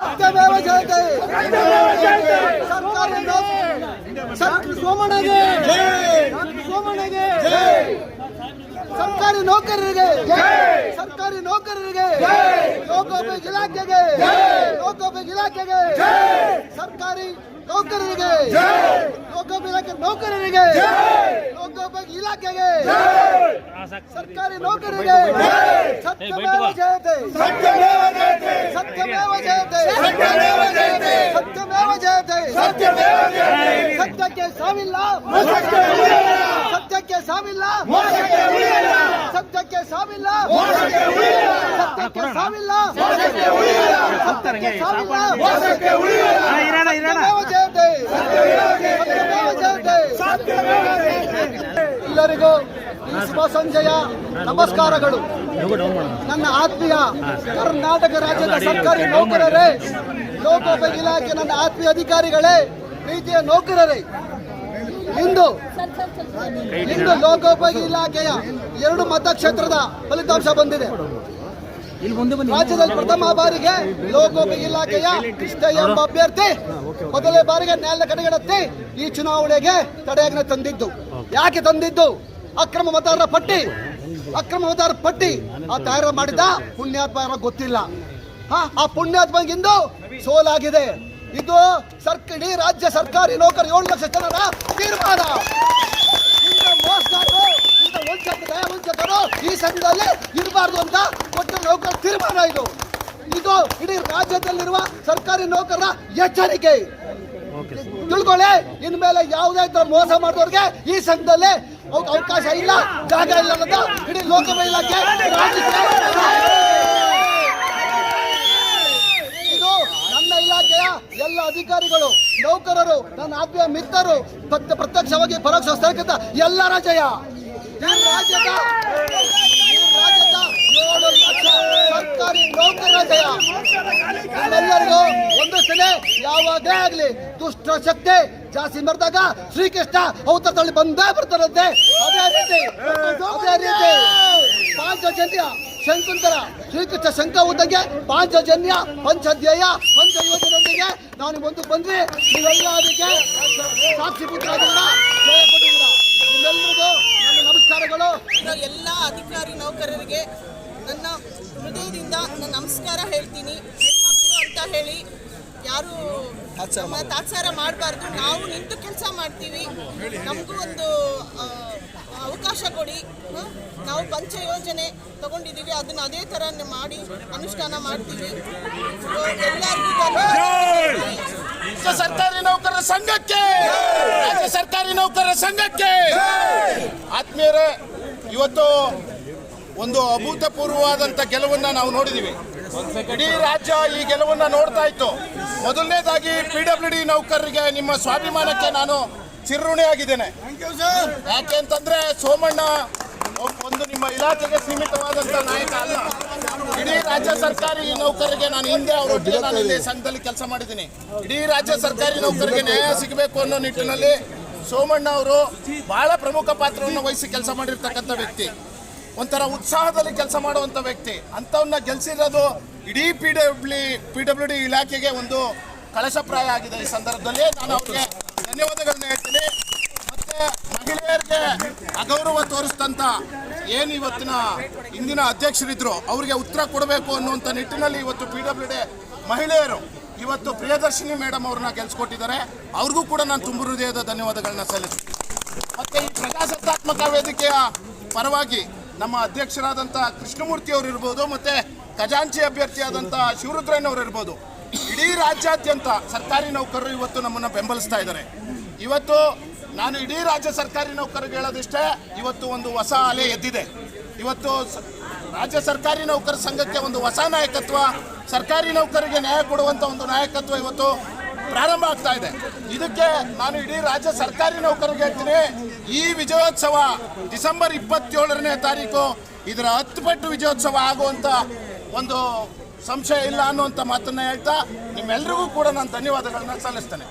ಸತ್ಯಮೇವ ಜಯತೆ ಸರ್ಕಾರಿ ನೌಕರ ಸೋಮಣ್ಣಗೆ ಸೋಮಣ್ಣಗೆ ಸರ್ಕಾರಿ ನೌಕರರಿಗೆ ಸರ್ಕಾರಿ ನೌಕರರಿಗೆ ಲೋಕೋಪಯೋಗಿ ಇಲಾಖೆಗೆ ಲೋಕೋಪಯೋಗಿ ಇಲಾಖೆಗೆ ಸರ್ಕಾರಿ ನೌಕರರಿಗೆ ಲೋಕೋಪಯೋಗಿ ಇಲಾಖೆ ನೌಕರರಿಗೆ ಲೋಕೋಪಯೋಗಿ ಇಲಾಖೆಗೆ ಸರ್ಕಾರಿ ನೌಕರರಿಗೆ ಸತ್ಯಮೇವ ಜಯತೆ ಸತ್ಯಮೇವ ಜಯತೆ ಸತ್ಯಮೇವ ಜಯತೆ ಸತ್ಯಮೇವ ಜಯತೆ ಸತ್ಯಕ್ಕೆ ಸಾವಿಲ್ಲ ಸತ್ಯಕ್ಕೆ ಸಾವಿಲ್ಲ ಸತ್ಯಕ್ಕೆ ಸಾವಿಲ್ಲ. ಎಲ್ಲರಿಗೂ ಈ ಶುಭ ಸಂಜೆಯ ನಮಸ್ಕಾರಗಳು. ನನ್ನ ಆತ್ಮೀಯ ಕರ್ನಾಟಕ ರಾಜ್ಯದ ಸರ್ಕಾರಿ ನೌಕರರೇ ಲೋಕೋಪಯೋಗಿ ಇಲಾಖೆ ನನ್ನ ಆತ್ಮೀಯ ಅಧಿಕಾರಿಗಳೇ ಪ್ರೀತಿಯ ನೌಕರರೇ ಇಂದು ಇಂದು ಲೋಕೋಪಯೋಗಿ ಇಲಾಖೆಯ ಎರಡು ಮತಕ್ಷೇತ್ರದ ಫಲಿತಾಂಶ ಬಂದಿದೆ. ರಾಜ್ಯದಲ್ಲಿ ಪ್ರಥಮ ಬಾರಿಗೆ ಲೋಕೋಪಯೋಗಿ ಇಲಾಖೆಯ ಕೃಷ್ಣ ಎಂಬ ಅಭ್ಯರ್ಥಿ ಮೊದಲನೇ ಬಾರಿಗೆ ನ್ಯಾಯಾಲಯ ಕಡೆಗಣತ್ತಿ ಈ ಚುನಾವಣೆಗೆ ತಡೆಯಾಜ್ಞೆ ತಂದಿದ್ದು. ಯಾಕೆ ತಂದಿದ್ದು? ಅಕ್ರಮ ಮತದಾರರ ಪಟ್ಟಿ. ಅಕ್ರಮ ಮತದಾರರ ಪಟ್ಟಿ. ಆ ತಯಾರು ಮಾಡಿದ ಪುಣ್ಯಾತ್ಮ ಗೊತ್ತಿಲ್ಲ. ಆ ಪುಣ್ಯಾತ್ಮಗಿಂದು ಸೋಲಾಗಿದೆ. ಇದು ಸರ್ಕ ಇಡೀ ರಾಜ್ಯ ಸರ್ಕಾರಿ ನೌಕರ ಏಳು ಲಕ್ಷ ಜನರ ತೀರ್ಮಾನ. ಈ ಸಂಘದಲ್ಲಿ ಇರಬಾರ್ದು ಅಂತ ಕೊಟ್ಟ ನೌಕರ ತೀರ್ಮಾನ ಇದು. ಇದು ಇಡೀ ರಾಜ್ಯದಲ್ಲಿರುವ ಸರ್ಕಾರಿ ನೌಕರರ ಎಚ್ಚರಿಕೆ. ತಿಳ್ಕೊಳ್ಳಿ ಇನ್ಮೇಲೆ ಯಾವುದೇ ತರ ಮೋಸ ಮಾಡಿದವ್ರಿಗೆ ಈ ಸಂಘದಲ್ಲಿ ಅವ್- ಅವಕಾಶ ಇಲ್ಲ ಜಾಗ ಇಲ್ಲ ಅಂತ ಇಡೀ ಲೋಕಸಭೆ ಇಲಾಖೆ ರಾಜ್ಯಕ್ಕೆ ಇದು ನನ್ನ ಇಲಾಖೆಯ ಎಲ್ಲ ಅಧಿಕಾರಿಗಳು ಆತ್ಮೀಯ ಮಿತ್ರರು ಪ್ರತ್ಯ- ಪ್ರತ್ಯಕ್ಷವಾಗಿ ಪರೋಕ್ಷ ಸ್ಥಳಕ್ಕಿಂತ ಎಲ್ಲರ ಜಯ ಸರ್ಕಾರಿ ನೌಕರರ ಜಯ. ಎಲ್ಲರಿಗೂ ಒಂದು ಸಲ ಯಾವುದೇ ಆಗ್ಲಿ ದುಷ್ಟ ಶಕ್ತಿ ಜಾಸ್ತಿ ಮರೆದಾಗ ಶ್ರೀಕೃಷ್ಣ ಅವತಾರದಲ್ಲಿ ಬಂದೇ ಬರ್ತಾರಂತೆ. ಅದೇ ರೀತಿ ಅದೇ ರೀತಿ ಪಾಂಚಜನ್ಯ ಶಂಕುಂತರ ಶ್ರೀಕೃಷ್ಣ ಶಂಕ ಉದ್ದಂಗೆ ಪಾಂಚಜನ್ಯ ಪಂಚಧ್ಯೇಯ ಪಂಚ ಯೋಜನೆಯೊಂದಿಗೆ ನಾನು ಬಂದು ಬಂದ್ರಿ ನೀವೆಲ್ಲ ಅದಕ್ಕೆ ಕೊಟ್ಟಿದ್ದೀರಾ. ನಿಮ್ಮೆಲ್ಲರಿಗೂ ನನ್ನ ನಮಸ್ಕಾರಗಳು. ಎಲ್ಲ ಅಧಿಕಾರಿ ನೌಕರರಿಗೆ ನನ್ನ ಹೃದಯದಿಂದ ನನ್ನ ನಮಸ್ಕಾರ ಹೇಳ್ತೀನಿ. ಹೆಣ್ಮಕ್ಳು ಅಂತ ಹೇಳಿ ಯಾರು ತಾತ್ಸಾರ ಮಾಡಬಾರ್ದು. ನಾವು ನಿಂತು ಕೆಲಸ ಮಾಡ್ತೀವಿ. ನಮಗೂ ಒಂದು ಅವಕಾಶ ಕೊಡಿ? ನಾವು ಪಂಚ ಯೋಜನೆ ತಗೊಂಡಿದ್ದೀವಿ. ಅದನ್ನ ಅದೇ ಥರ ಮಾಡಿ ಅನುಷ್ಠಾನ ಮಾಡ್ತೀವಿ. ಎಲ್ಲ. ರಾಜ್ಯ ಸರ್ಕಾರಿ ನೌಕರರ ಸಂಘಕ್ಕೆ! ರಾಜ್ಯ ಸರ್ಕಾರಿ ನೌಕರರ ಸಂಘಕ್ಕೆ! ಆತ್ಮೀಯರೇ ಇವತ್ತು ಒಂದು ಅಭೂತಪೂರ್ವವಾದಂಥ ಗೆಲುವನ್ನ ನಾವು ನೋಡಿದ್ದೀವಿ ಇಡೀ ರಾಜ್ಯ ಈ ಗೆಲುವನ್ನ ನೋಡ್ತಾ ಇತ್ತು. ಮೊದಲನೇದಾಗಿ ಪಿ ಡಬ್ಲ್ಯೂ ಡಿ ನೌಕರರಿಗೆ ನಿಮ್ಮ ಸ್ವಾಭಿಮಾನಕ್ಕೆ ನಾನು ಚಿರಋಣಿಯಾಗಿದ್ದೇನೆ ಯಾಕೆ ಅಂತಂದ್ರೆ ಸೋಮಣ್ಣ ಒಂದು ನಿಮ್ಮ ಇಲಾಖೆಗೆ ಸೀಮಿತವಾದಂಥ ನಾಯಕ ಅಲ್ಲ. ರಾಜ್ಯ ಸರ್ಕಾರಿ ನೌಕರಿಗೆ ನಾನು ಹಿಂದೆ ಅವರೊಟ್ಟಿಗೆ ನಾನು ಇಲ್ಲಿ ಸಂಘದಲ್ಲಿ ಕೆಲಸ ಮಾಡಿದ್ದೀನಿ. ಇಡೀ ರಾಜ್ಯ ಸರ್ಕಾರಿ ನೌಕರಿಗೆ ನ್ಯಾಯ ಸಿಗಬೇಕು ಅನ್ನೋ ನಿಟ್ಟಿನಲ್ಲಿ ಸೋಮಣ್ಣ ಅವರು ಬಹಳ ಪ್ರಮುಖ ಪಾತ್ರವನ್ನು ವಹಿಸಿ ಕೆಲಸ ಮಾಡಿರ್ತಕ್ಕಂಥ ವ್ಯಕ್ತಿ. ಒಂಥರ ಉತ್ಸಾಹದಲ್ಲಿ ಕೆಲಸ ಮಾಡುವಂಥ ವ್ಯಕ್ತಿ. ಅಂಥವನ್ನ ಗೆಲ್ಸಿರೋದು ಇಡೀ P W P W D ಇಲಾಖೆಗೆ ಒಂದು ಕಳಶಪ್ರಾಯ ಆಗಿದೆ ಈ ಸಂದರ್ಭದಲ್ಲಿ. ನಾನು ಅವರಿಗೆ ಧನ್ಯವಾದಗಳನ್ನ ಹೇಳ್ತೀನಿ. ಮಹಿಳೆಯರಿಗೆ ಅಗೌರವ ತೋರಿಸ್ತಂತ ಏನು ಇವತ್ತಿನ ಇಂದಿನ ಅಧ್ಯಕ್ಷರಿದ್ರು, ಅವರಿಗೆ ಉತ್ತರ ಕೊಡಬೇಕು ಅನ್ನುವಂಥ ನಿಟ್ಟಿನಲ್ಲಿ ಇವತ್ತು ಪಿ ಮಹಿಳೆಯರು ಇವತ್ತು ಪ್ರಿಯದರ್ಶಿನಿ ಮೇಡಮ್ ಅವ್ರನ್ನ ಗೆಲ್ಸ್ಕೊಟ್ಟಿದ್ದಾರೆ. ಅವ್ರಿಗೂ ಕೂಡ ನಾನು ತುಂಬ ಹೃದಯದ ಧನ್ಯವಾದಗಳನ್ನ ಸಲ್ಲಿಸ್ತೀನಿ. ಮತ್ತೆ ಈ ಪ್ರಜಾಸತ್ತಾತ್ಮಕ ವೇದಿಕೆಯ ಪರವಾಗಿ ನಮ್ಮ ಅಧ್ಯಕ್ಷರಾದಂಥ ಕೃಷ್ಣಮೂರ್ತಿ ಅವರು ಇರ್ಬೋದು, ಮತ್ತೆ ಖಜಾಂಚಿ ಅಭ್ಯರ್ಥಿಯಾದಂಥ ಶಿವರುದ್ರಯ್ಯನವರು ಇರ್ಬೋದು. ಇಡೀ ರಾಜ್ಯಾದ್ಯಂತ ಸರ್ಕಾರಿ ನೌಕರರು ಇವತ್ತು ನಮ್ಮನ್ನು ಬೆಂಬಲಿಸ್ತಾ ಇದ್ದಾರೆ. ಇವತ್ತು ನಾನು ಇಡೀ ರಾಜ್ಯ ಸರ್ಕಾರಿ ನೌಕರರಿಗೆ ಹೇಳೋದಿಷ್ಟೇ, ಇವತ್ತು ಒಂದು ಹೊಸ ಅಲೆ ಎದ್ದಿದೆ. ಇವತ್ತು ರಾಜ್ಯ ಸರ್ಕಾರಿ ನೌಕರ ಸಂಘಕ್ಕೆ ಒಂದು ಹೊಸ ನಾಯಕತ್ವ, ಸರ್ಕಾರಿ ನೌಕರಿಗೆ ನ್ಯಾಯ ಕೊಡುವಂಥ ಒಂದು ನಾಯಕತ್ವ ಇವತ್ತು ಪ್ರಾರಂಭ ಆಗ್ತಾ ಇದೆ. ಇದಕ್ಕೆ ನಾನು ಇಡೀ ರಾಜ್ಯ ಸರ್ಕಾರಿ ನೌಕರಿಗೆ ಹೇಳ್ತೀನಿ, ಈ ವಿಜಯೋತ್ಸವ ಡಿಸೆಂಬರ್ ಇಪ್ಪತ್ತೇಳರನೇ ತಾರೀಕು ಇದರ ಹತ್ತು ಪಟ್ಟು ವಿಜಯೋತ್ಸವ ಆಗುವಂತ ಒಂದು ಸಂಶಯ ಇಲ್ಲ ಅನ್ನುವಂಥ ಮಾತನ್ನ ಹೇಳ್ತಾ ನಿಮ್ಮೆಲ್ಲರಿಗೂ ಕೂಡ ನಾನು ಧನ್ಯವಾದಗಳನ್ನ ಸಲ್ಲಿಸ್ತೇನೆ.